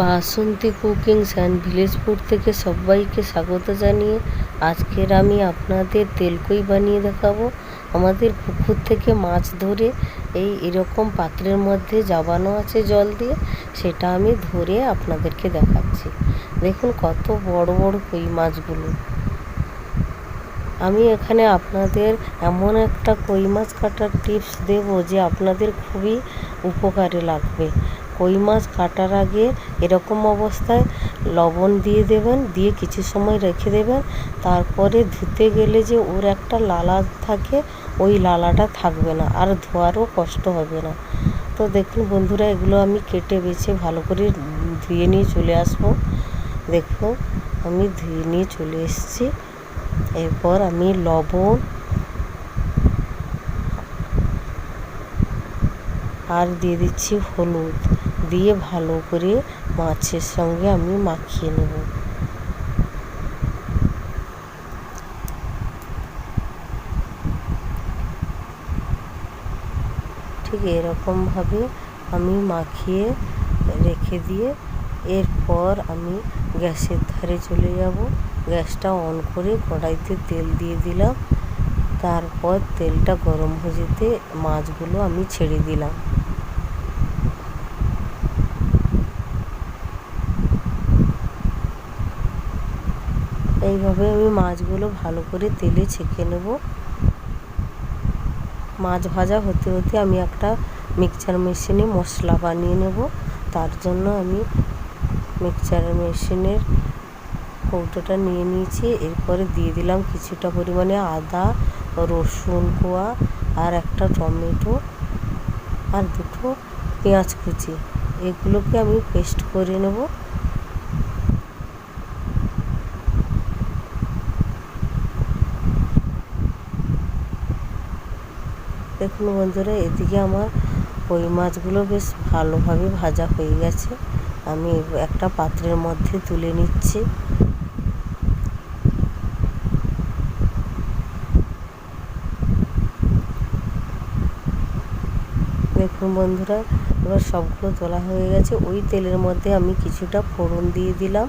Basanti cookings and village food থেকে সবাইকে স্বাগত জানিয়ে আজকের আমি আপনাদের তেলকই বানিয়ে দেখাবো। আমাদের পুকুর থেকে মাছ ধরে এই এরকম পাত্রের মধ্যে জাবানো আছে জল দিয়ে, সেটা আমি ধরে আপনাদেরকে দেখাচ্ছি। দেখুন কত বড় বড় কই মাছগুলো। আমি এখানে আপনাদের এমন একটা কই মাছ কাটার টিপস দেব যে আপনাদের খুবই উপকারে লাগবে। কই মাছ কাটার আগে এরকম অবস্থায় লবণ দিয়ে দেবেন, দিয়ে কিছু সময় রেখে দেবেন। তারপরে ধুতে গেলে যে ওর একটা লালা থাকে, ওই লালাটা থাকবে না, আর ধোয়ারও কষ্ট হবে না। তো দেখুন বন্ধুরা, এগুলো আমি কেটে বেছে ভালো করে ধুয়ে নিয়ে চলে আসব। দেখুন, আমি ধুয়ে নিয়ে চলে এসেছি। এরপর আমি লবণ আর দিয়ে দিচ্ছি হলুদ। দিয়ে ভালো করে মাছের সঙ্গে আমি মাখিয়ে নেব। ঠিক এরকমভাবে আমি মাখিয়ে রেখে দিয়ে এরপর আমি গ্যাসের ধারে চলে যাব। গ্যাসটা অন করে কড়াইতে তেল দিয়ে দিলাম। তারপর তেলটা গরম হয়ে যেতে মাছগুলো আমি ছেড়ে দিলাম। এইভাবে আমি মাছগুলো ভালো করে তেলে ছেঁকে নেব। মাছ ভাজা হতে হতে আমি একটা মিক্সচার মেশিনে মশলা বানিয়ে নেব। তার জন্য আমি মিক্সচার মেশিনের কৌটোটা নিয়ে নিয়েছি। এরপরে দিয়ে দিলাম কিছুটা পরিমাণে আদা, রসুন কোয়া আর একটা টমেটো আর দুটো পেঁয়াজ কুচি। এগুলোকে আমি পেস্ট করে নেব। দেখুন বন্ধুরা, এদিকে আমার কই মাছগুলো বেশ ভালোভাবে ভাজা হয়ে গেছে। আমি একটা পাত্রের মধ্যে তুলে নিচ্ছি। দেখুন বন্ধুরা, এবার সবগুলো তোলা হয়ে গেছে। ওই তেলের মধ্যে আমি কিছুটা ফোড়ন দিয়ে দিলাম।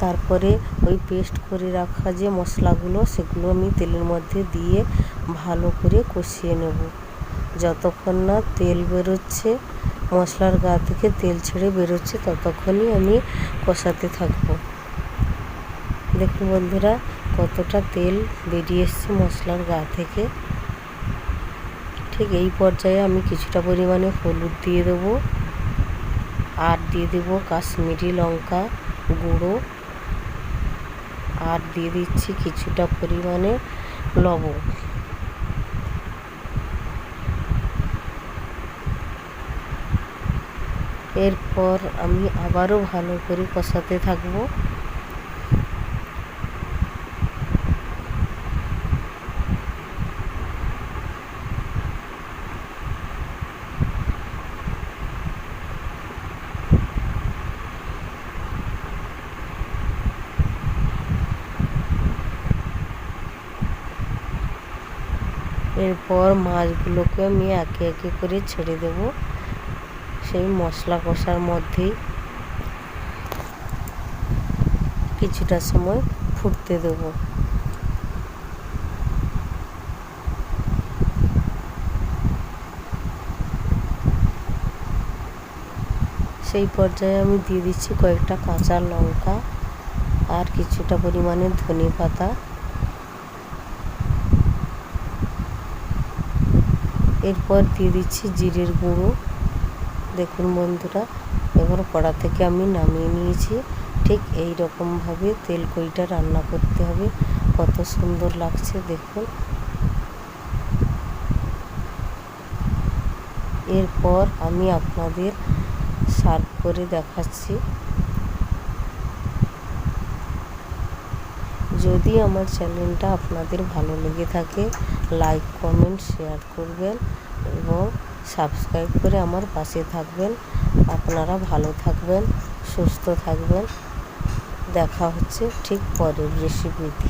তারপরে ওই পেস্ট করে রাখা যে মশলাগুলো, সেগুলো আমি তেলের মধ্যে দিয়ে ভালো করে কষিয়ে নেব। যতক্ষণ না তেল বেরোচ্ছে, মশলার গা থেকে তেল ছেড়ে বেরোচ্ছে, ততক্ষণই আমি কষাতে থাকব। দেখুন বন্ধুরা, কতটা তেল বেরিয়ে এসছে মশলার গা থেকে। ঠিক এই পর্যায়ে আমি কিছুটা পরিমাণে হলুদ দিয়ে দেবো। আর দিয়ে দেবো কাশ্মীরি লঙ্কা গুঁড়ো। আর দিয়ে দিচ্ছি কিছুটা পরিমাণে লবণ। এরপর আমি আবারও ভালো করে কষাতে থাকব। এরপর মাছগুলোকে আমি একে একে করে ছেড়ে দেব। সেই মশলা কষার মধ্যেই কিছুটা সময় ফুটতে দেব। সেই পর্যায়ে আমি দিয়ে দিচ্ছি কয়েকটা কাঁচা লঙ্কা আর কিছুটা পরিমাণে ধনে পাতা। এরপর দিয়ে দিচ্ছি জিরের গুঁড়ো। দেখুন বন্ধুরা, এবার কড়া থেকে আমি নামিয়ে নিয়েছি। ঠিক এই রকমভাবে তেল কইটা রান্না করতে হবে। কত সুন্দর লাগছে, দেখুন। এরপর আমি আপনাদের সার্ভ করে দেখাচ্ছি। যদি আমার চ্যানেলটা আপনাদের ভালো লেগে থাকে লাইক কমেন্ট শেয়ার করবেন এবং সাবস্ক্রাইব করে আমার পাশে থাকবেন। আপনারা ভালো থাকবেন, সুস্থ থাকবেন। দেখা হচ্ছে ঠিক পরের রেসিপিতে